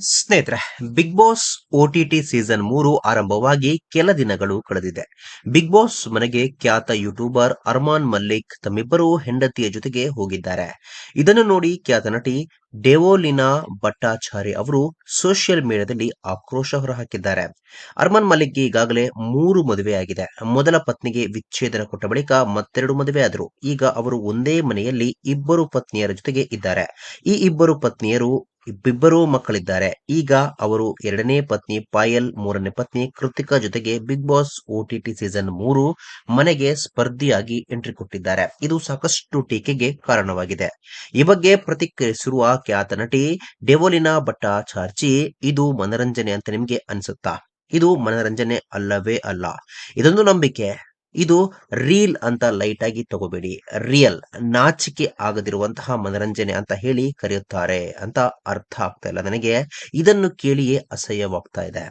ಸ್ನೇಹಿತರೆ Bigg boss T season ಮೂರು ಆರಂಭವಾಗಿ ಕೆಲ ದಿನಗಳು ಕಳೆದಿದೆ. ಬಿಗ್ ಬಾಸ್ ಮನೆಗೆ ಖ್ಯಾತ ಯೂಟ್ಯೂಬರ್ ಅರ್ಮಾನ್ ಮಲ್ಲಿಕ್ ತಮ್ಮಿಬ್ಬರು ಹೆಂಡತಿಯ ಜೊತೆಗೆ ಹೋಗಿದ್ದಾರೆ. ಇದನ್ನು ನೋಡಿ ಖ್ಯಾತ ನಟಿ ಡೆವೋಲಿನಾ ಭಟ್ಟಾಚಾರಿ ಅವರು ಸೋಷಿಯಲ್ ಮೀಡಿಯಾದಲ್ಲಿ ಆಕ್ರೋಶ ಹೊರಹಾಕಿದ್ದಾರೆ. ಅರ್ಮಾನ್ ಮಲ್ಲಿಕ್ಗೆ ಈಗಾಗಲೇ ಮೂರು ಮದುವೆಯಾಗಿದೆ. ಮೊದಲ ಪತ್ನಿಗೆ ವಿಚ್ಛೇದನ ಕೊಟ್ಟ ಬಳಿಕ ಮತ್ತೆರಡು ಮದುವೆಯಾದರು. ಈಗ ಅವರು ಒಂದೇ ಮನೆಯಲ್ಲಿ ಇಬ್ಬರು ಪತ್ನಿಯರ ಜೊತೆಗೆ ಇದ್ದಾರೆ. ಈ ಇಬ್ಬರು ಪತ್ನಿಯರು ಇಬ್ಬಿಬ್ಬರೂ ಮಕ್ಕಳಿದ್ದಾರೆ. ಈಗ ಅವರು ಎರಡನೇ ಪತ್ನಿ ಪಾಯಲ್, ಮೂರನೇ ಪತ್ನಿ ಕೃತಿಕಾ ಜೊತೆಗೆ ಬಿಗ್ ಬಾಸ್ ಓಟಿಟಿ ಸೀಸನ್ ಮೂರು ಮನೆಗೆ ಸ್ಪರ್ಧಿಯಾಗಿ ಎಂಟ್ರಿ ಕೊಟ್ಟಿದ್ದಾರೆ. ಇದು ಸಾಕಷ್ಟು ಟೀಕೆಗೆ ಕಾರಣವಾಗಿದೆ. ಈ ಬಗ್ಗೆ ಪ್ರತಿಕ್ರಿಯಿಸಿರುವ ಖ್ಯಾತ ನಟಿ ಡೆವೋಲಿನಾ ಭಟ್ಟಾಚಾರ್ಜಿ ಇದು ಮನರಂಜನೆ ಅಂತ ನಿಮ್ಗೆ ಅನಿಸುತ್ತಾ? ಇದು ಮನರಂಜನೆ ಅಲ್ಲವೇ ಅಲ್ಲ. ಇದೊಂದು ನಂಬಿಕೆ. ಇದು ರೀಲ್ ಅಂತ ಲೈಟ್ ಆಗಿ ತಗೋಬೇಡಿ. ರಿಯಲ್ ನಾಚಿಕೆ ಆಗದಿರುವಂತಹ ಮನರಂಜನೆ ಅಂತ ಹೇಳಿ ಕರೆಯುತ್ತಾರೆ ಅಂತ ಅರ್ಥ ಆಗ್ತಾ ಇಲ್ಲ ನನಗೆ. ಇದನ್ನು ಕೇಳಿಯೇ ಅಸಹ್ಯವಾಗ್ತಾ ಇದೆ.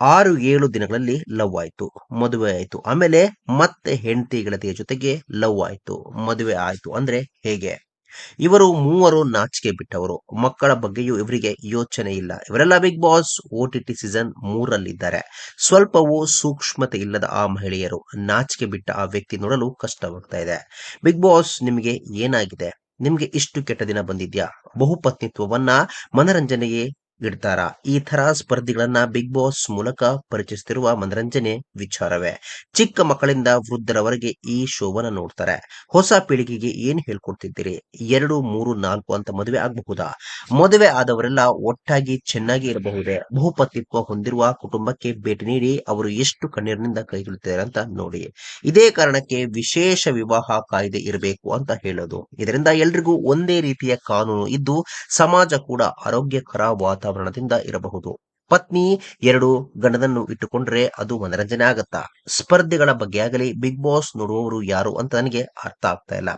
ಆರು ಏಳು ದಿನಗಳಲ್ಲಿ ಲವ್ ಆಯ್ತು, ಮದುವೆ ಆಯ್ತು. ಆಮೇಲೆ ಮತ್ತೆ ಹೆಂಡತಿ ಗೆಳತಿಯ ಜೊತೆಗೆ ಲವ್ ಆಯ್ತು, ಮದುವೆ ಆಯ್ತು ಅಂದ್ರೆ ಹೇಗೆ? ಇವರು ಮೂವರು ನಾಚಿಕೆ ಬಿಟ್ಟವರು. ಮಕ್ಕಳ ಬಗ್ಗೆಯೂ ಇವರಿಗೆ ಯೋಚನೆ ಇಲ್ಲ. ಇವರೆಲ್ಲ big boss O T T season ಮೂರಲ್ಲಿದ್ದಾರೆ. ಸ್ವಲ್ಪವೂ ಸೂಕ್ಷ್ಮತೆ ಇಲ್ಲದ ಆ ಮಹಿಳೆಯರು ನಾಚಿಕೆ ಬಿಟ್ಟ ಆ ವ್ಯಕ್ತಿ ನೋಡಲು ಕಷ್ಟವಾಗ್ತಾ ಇದೆ. ಬಿಗ್ ಬಾಸ್ ನಿಮಗೆ ಏನಾಗಿದೆ? ನಿಮ್ಗೆ ಇಷ್ಟು ಕೆಟ್ಟ ದಿನ ಬಂದಿದ್ಯಾ? ಬಹುಪತ್ನಿತ್ವವನ್ನ ಮನರಂಜನೆಗೆ ಇಡ್ತಾರ. ಈ ತರ ಸ್ಪರ್ಧಿಗಳನ್ನ ಬಿಗ್ ಬಾಸ್ ಮೂಲಕ ಪರಿಚಯಿಸುತ್ತಿರುವ ಮನರಂಜನೆ ವಿಚಾರವೇ. ಚಿಕ್ಕ ಮಕ್ಕಳಿಂದ ವೃದ್ಧರವರೆಗೆ ಈ ಶೋವನ್ನ ನೋಡ್ತಾರೆ. ಹೊಸ ಪೀಳಿಗೆಗೆ ಏನ್ ಹೇಳ್ಕೊಡ್ತಿದ್ದೀರಿ? ಎರಡು, ಮೂರು, ನಾಲ್ಕು ಅಂತ ಮದುವೆ ಆಗಬಹುದಾ? ಮದುವೆ ಆದವರೆಲ್ಲ ಒಟ್ಟಾಗಿ ಚೆನ್ನಾಗಿ ಇರಬಹುದೇ? ಬಹುಪತಿತ್ವ ಹೊಂದಿರುವ ಕುಟುಂಬಕ್ಕೆ ಭೇಟಿ ನೀಡಿ ಅವರು ಎಷ್ಟು ಕಣ್ಣೀರಿನಿಂದ ಕೈಗೊಳ್ಳುತ್ತಾರೆ ಅಂತ ನೋಡಿ. ಇದೇ ಕಾರಣಕ್ಕೆ ವಿಶೇಷ ವಿವಾಹ ಕಾಯ್ದೆ ಇರಬೇಕು ಅಂತ ಹೇಳೋದು. ಇದರಿಂದ ಎಲ್ರಿಗೂ ಒಂದೇ ರೀತಿಯ ಕಾನೂನು ಇದ್ದು, ಸಮಾಜ ಕೂಡ ಆರೋಗ್ಯಕರ ವಾತಾವರಣದಿಂದ ಇರಬಹುದು. ಪತ್ನಿ ಎರಡು ಗಂಡನನ್ನು ಇಟ್ಟುಕೊಂಡ್ರೆ ಅದು ಮನರಂಜನೆ ಆಗತ್ತಾ? ಸ್ಪರ್ಧೆಗಳ ಬಗ್ಗೆ ಆಗಲಿ ಬಿಗ್ ಬಾಸ್ ನೋಡುವವರು ಯಾರು ಅಂತ ನನಗೆ ಅರ್ಥ ಆಗ್ತಾ ಇಲ್ಲ.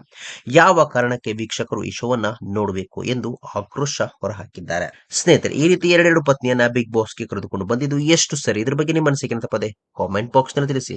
ಯಾವ ಕಾರಣಕ್ಕೆ ವೀಕ್ಷಕರು ಈ ಶೋವನ್ನ ನೋಡಬೇಕು ಎಂದು ಆಕ್ರೋಶ ಹೊರಹಾಕಿದ್ದಾರೆ. ಸ್ನೇಹಿತರೆ, ಈ ರೀತಿ ಎರಡೆರಡು ಪತ್ನಿಯನ್ನ ಬಿಗ್ ಬಾಸ್ಗೆ ಕರೆದುಕೊಂಡು ಬಂದಿದ್ದು ಎಷ್ಟು ಸರಿ? ಇದ್ರ ಬಗ್ಗೆ ನಿಮ್ಮ ಮನಸ್ಸಿಗೆ ಪದೇ? ಕಾಮೆಂಟ್ ಬಾಕ್ಸ್ನಲ್ಲಿ ತಿಳಿಸಿ.